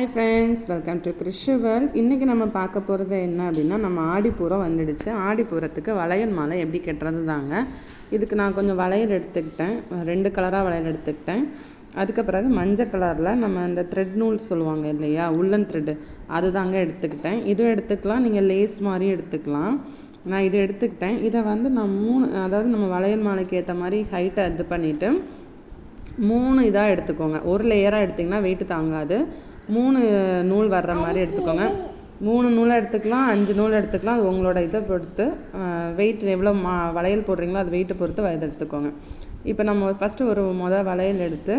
Hi friends welcome to Krishu இன்றைக்கி நம்ம பார்க்க போகிறது என்ன அப்படின்னா நம்ம ஆடிப்பூரம் வந்துடுச்சு. ஆடிப்பூரத்துக்கு வளையல் மாலை எப்படி கட்டுறது தாங்க இதுக்கு நான் கொஞ்சம் வளையல் எடுத்துக்கிட்டேன். ரெண்டு கலராக வளையல் எடுத்துக்கிட்டேன். அதுக்கு பிறகு மஞ்சள் கலரில் நம்ம அந்த த்ரெட் நூல் சொல்லுவாங்க இல்லையா உள்ளன் த்ரெட்டு அது தாங்க எடுத்துக்கிட்டேன். இதுவும் எடுத்துக்கலாம் நீங்கள் லேஸ் மாதிரி எடுத்துக்கலாம். நான் இது எடுத்துக்கிட்டேன். இதை வந்து நான் மூணு அதாவது நம்ம வளையல் மாலைக்கு ஏற்ற மாதிரி ஹைட்டை இது பண்ணிவிட்டு மூணு இதாக எடுத்துக்கோங்க. ஒரு லேயராக எடுத்திங்கன்னா வெயிட்டு தாங்காது. மூணு நூல் வர்ற மாதிரி எடுத்துக்கோங்க. மூணு நூலை எடுத்துக்கலாம் அஞ்சு நூல் எடுத்துக்கலாம். அது உங்களோட இதை பொறுத்து வெயிட் எவ்வளோ மா வளையல் போடுறீங்களோ அது வெயிட்டை பொறுத்து வயது எடுத்துக்கோங்க. இப்போ நம்ம ஃபஸ்ட்டு ஒரு மொதல் வளையல் எடுத்து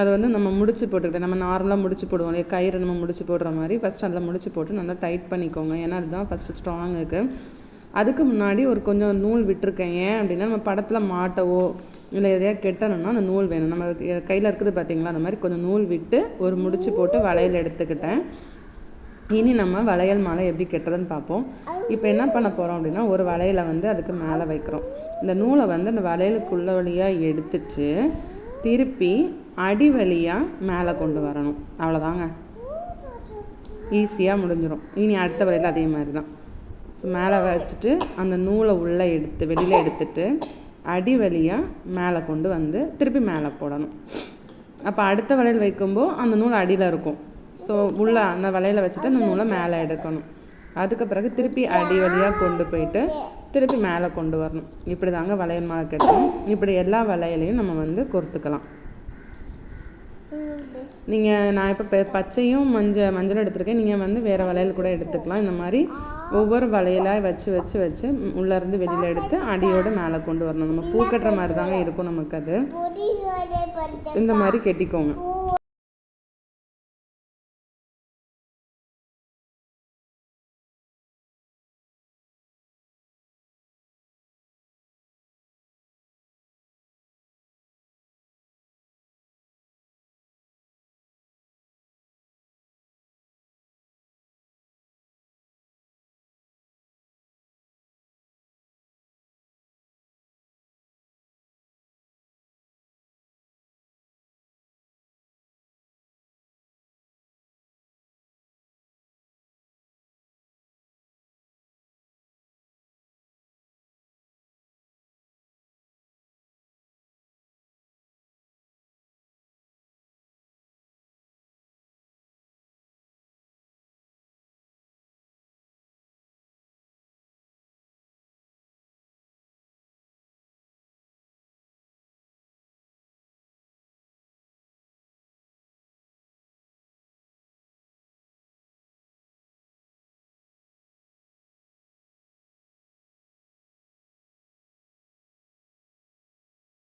அதை வந்து நம்ம முடிச்சு போட்டுக்கிட்டேன் நம்ம நார்மலாக முடிச்சு போடுவோம் இல்லையா? கயிறு நம்ம முடிச்சு போடுற மாதிரி ஃபஸ்ட் அதில் முடிச்சு போட்டு நல்லா டைட் பண்ணிக்கோங்க. ஏன்னா அதுதான் ஃபஸ்ட்டு ஸ்ட்ராங் இருக்குது அதுக்கு முன்னாடி ஒரு கொஞ்சம் நூல் விட்டுருக்கேன். ஏன் அப்படின்னா நம்ம படத்தில் மாட்டவோ இல்லை எதையா கெட்டணும்னா அந்த நூல் வேணும். நம்ம கையில் இருக்குது பார்த்தீங்களா அந்த மாதிரி கொஞ்சம் நூல் விட்டு ஒரு முடிச்சு போட்டு வளையல் எடுத்துக்கிட்டேன். இனி நம்ம வளையல் மாலை எப்படி கெட்டுறதுன்னு பார்ப்போம். இப்போ என்ன பண்ண போகிறோம் அப்படின்னா ஒரு வளையலை வந்து அதுக்கு மேலே வைக்கிறோம். இந்த நூலை வந்து அந்த வளையலுக்குள்ள வழியாக எடுத்துட்டு திருப்பி அடி வழியாக மேலே கொண்டு வரணும். அவ்வளோதாங்க. ஈஸியாக முடிஞ்சிடும் இனி அடுத்த வளையல் அதே மாதிரி தான். ஸோ மேலே வச்சுட்டு அந்த நூலை உள்ளே எடுத்து வெளியில் எடுத்துட்டு அடி வழியாக மேலே கொண்டு வந்து திருப்பி மேலே போடணும். அப்போ அடுத்த வளையல் வைக்கும்போது அந்த நூல் அடியில் இருக்கும். ஸோ உள்ளே அந்த வளையலை வச்சுட்டு அந்த நூலை மேலே எடுக்கணும். அதுக்கு பிறகு திருப்பி அடி வழியாக கொண்டு போயிட்டு திருப்பி மேலே கொண்டு வரணும். இப்படி தாங்க வளையல் மாலை கட்டணும். இப்படி எல்லா வளையலையும் நம்ம வந்து கொறுத்துக்கலாம் நீங்கள் நான் இப்போ பச்சையும் மஞ்சள் மஞ்சள் எடுத்திருக்கேன். நீங்கள் வந்து வேறு வளையல் கூட எடுத்துக்கலாம். இந்த மாதிரி ஒவ்வொரு வளையலாக வச்சு வச்சு வச்சு உள்ளேருந்து வெளியில் எடுத்து அடியோடு மேலே கொண்டு வரணும். நம்ம பூ கட்டுற மாதிரி தாங்க இருக்கும் நமக்கு அது. இந்த மாதிரி கெட்டிக்கோங்க.